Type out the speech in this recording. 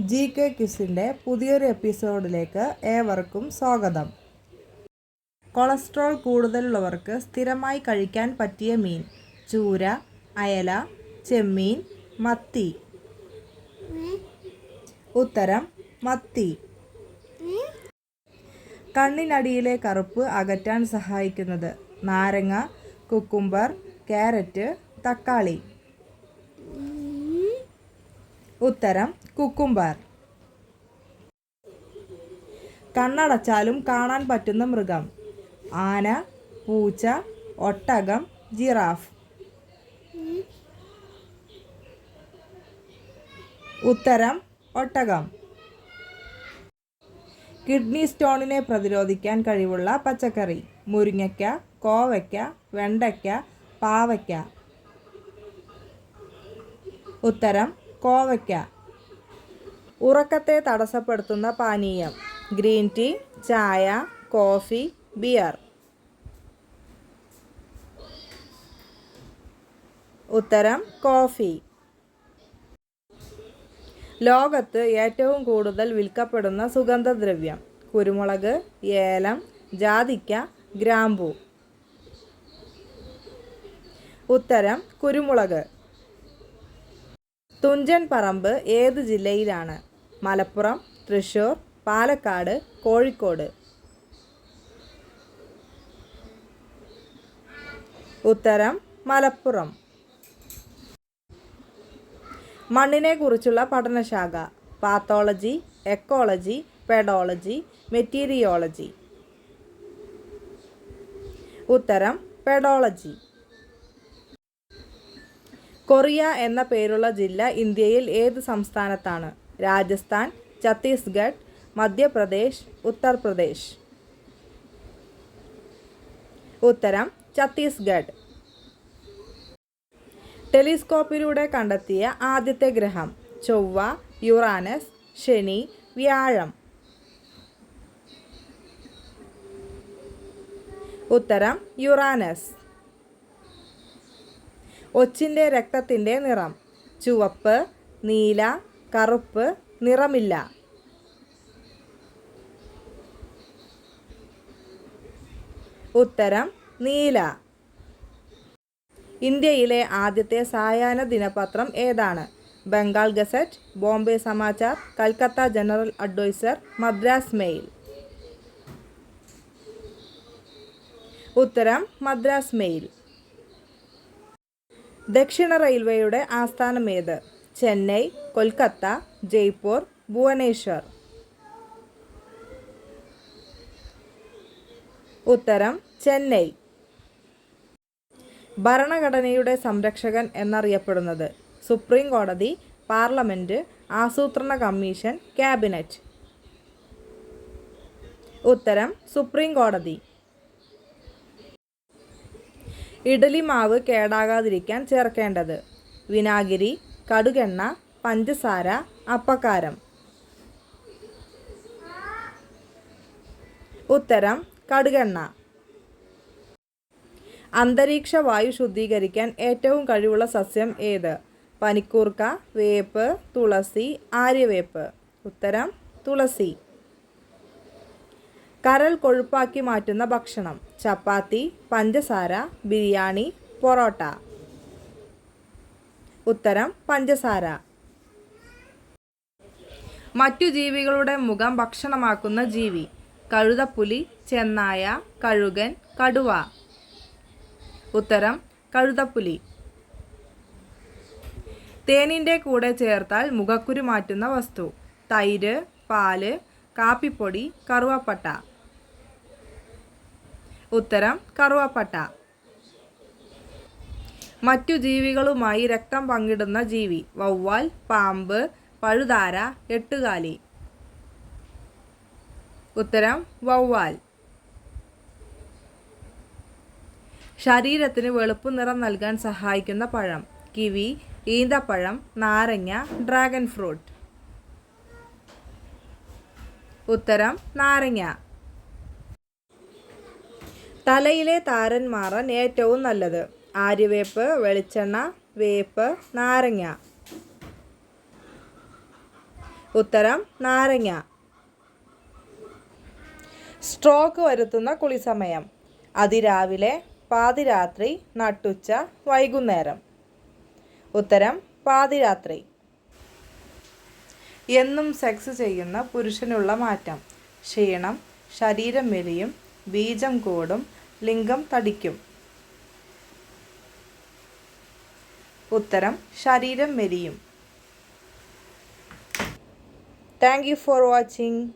G K ക്യുസിന്റെ പുതിയൊരു എപ്പിസോഡിലേക്ക് ഏവർക്കും സ്വാഗതം. കൊളസ്ട്രോൾ കൂടുതലുള്ളവർക്ക് സ്ഥിരമായി കഴിക്കാൻ പറ്റിയ മീൻ ചൂര അയല ചെമ്മീൻ മത്തി. ഉത്തരം മത്തി. കണ്ണിനടിയിലെ കറുപ്പ് അകറ്റാൻ സഹായിക്കുന്നത് നാരങ്ങ കുക്കുംബർ ക്യാരറ്റ് തക്കാളി. ഉത്തരം കുക്കുംബർ. കണ്ണടച്ചാലും കാണാൻ പറ്റുന്ന മൃഗം. ആന പൂച്ച ഒട്ടകം ജിറാഫ്. ഉത്തരം ഒട്ടകം. കിഡ്നി സ്റ്റോണിനെ പ്രതിരോധിക്കാൻ കഴിവുള്ള പച്ചക്കറി. മുരിങ്ങയ്ക്ക കോവയ്ക്ക വെണ്ടയ്ക്ക പാവയ്ക്ക. ഉത്തരം കോവയ്ക്ക. ഉറക്കത്തെ തടസ്സപ്പെടുത്തുന്ന പാനീയം. ഗ്രീൻ ടീ ചായ കോഫി ബിയർ. ഉത്തരം കോഫി. ലോകത്ത് ഏറ്റവും കൂടുതൽ വിൽക്കപ്പെടുന്ന സുഗന്ധദ്രവ്യം. കുരുമുളക് ഏലം ജാതിക്ക ഗ്രാമ്പൂ. ഉത്തരം കുരുമുളക്. തുഞ്ചൻ പറമ്പ് ഏത് ജില്ലയിലാണ്? മലപ്പുറം തൃശ്ശൂർ പാലക്കാട് കോഴിക്കോട്. ഉത്തരം മലപ്പുറം. മണ്ണിനെ കുറിച്ചുള്ള പഠനശാഖ. Pathology ecology pedology meteorology. ഉത്തരം പെഡോളജി. കൊറിയ എന്ന പേരുള്ള ജില്ല ഇന്ത്യയിൽ ഏത് സംസ്ഥാനത്താണ്? രാജസ്ഥാൻ ഛത്തീസ്ഗഡ് മധ്യപ്രദേശ് ഉത്തർപ്രദേശ്. ഉത്തരം ഛത്തീസ്ഗഡ്. ടെലിസ്കോപ്പിലൂടെ കണ്ടെത്തിയ ആദ്യത്തെ ഗ്രഹം ചൊവ്വ യുറാനസ് ശനി വ്യാഴം. ഉത്തരം യുറാനസ്. ഒച്ചിന്റെ രക്തത്തിന്റെ നിറം. ചുവപ്പ് നീല കറുപ്പ് നിറമില്ല. ഉത്തരം നീല. ഇന്ത്യയിലെ ആദ്യത്തെ സായാഹ്ന ദിനപത്രം ഏതാണ്? Bengal gazette Bombay Samachar Calcutta general adviser Madras mail. ഉത്തരം മദ്രാസ് മെയിൽ. ദക്ഷിണ റെയിൽവേയുടെ ആസ്ഥാനം ഏത്? ചെന്നൈ കൊൽക്കത്ത ജയ്പൂർ ഭുവനേശ്വർ. ഉത്തരം ചെന്നൈ. ഭരണഘടനയുടെ സംരക്ഷകൻ എന്നറിയപ്പെടുന്നത് സുപ്രീം കോടതി പാർലമെന്റ് ആസൂത്രണ കമ്മീഷൻ ക്യാബിനറ്റ്. ഉത്തരം സുപ്രീം കോടതി. ഇഡലി മാവ് കേടാകാതിരിക്കാൻ ചേർക്കേണ്ടത് വിനാഗിരി കടുകെണ്ണ പഞ്ചസാര അപ്പക്കാരം. ഉത്തരം കടുകെണ്ണ. അന്തരീക്ഷ വായു ശുദ്ധീകരിക്കാൻ ഏറ്റവും കഴിവുള്ള സസ്യം ഏത്? പനിക്കൂർക്ക വേപ്പ് തുളസി ആര്യവേപ്പ്. ഉത്തരം തുളസി. കരൾ കൊഴുപ്പാക്കി മാറ്റുന്ന ഭക്ഷണം. ചപ്പാത്തി പഞ്ചസാര ബിരിയാണി പൊറോട്ട. ഉത്തരം പഞ്ചസാര. മറ്റു ജീവികളുടെ മുഖം ഭക്ഷണമാക്കുന്ന ജീവി. കഴുതപ്പുലി ചെന്നായ കഴുകൻ കടുവ. ഉത്തരം കഴുതപ്പുലി. തേനിന്റെ കൂടെ ചേർത്താൽ മുഖക്കുരു മാറ്റുന്ന വസ്തു. തൈര് പാൽ കാപ്പിപ്പൊടി കറുവപ്പട്ട. ഉത്തരം കറുവപ്പട്ട. മറ്റു ജീവികളുമായി രക്തം പങ്കിടുന്ന ജീവി വവ്വാൽ പാമ്പ് പഴുതാര എട്ടുകാലി. ഉത്തരം വവ്വാൽ. ശരീരത്തിന് വെളുപ്പ് നിറം നൽകാൻ സഹായിക്കുന്ന പഴം കിവി ഈന്തപ്പഴം നാരങ്ങ ഡ്രാഗൺ ഫ്രൂട്ട്. ഉത്തരം നാരങ്ങ. തലയിലെ താരൻ മാറാൻ ഏറ്റവും നല്ലത്. ആര്യവേപ്പ് വെളിച്ചെണ്ണ വേപ്പ് നാരങ്ങ. ഉത്തരം നാരങ്ങ. സ്ട്രോക്ക് വരുത്തുന്ന കുളിസമയം. അതിരാവിലെ പാതിരാത്രി നട്ടുച്ച വൈകുന്നേരം. ഉത്തരം പാതിരാത്രി. എന്നും സെക്സ് ചെയ്യുന്ന പുരുഷനുള്ള മാറ്റം. ക്ഷീണം ശരീരം മെലിയും ബീജം കൂടും ലിംഗം തടിക്കും. ഉത്തരം ശരീരം മെലിയും. Thank you for watching.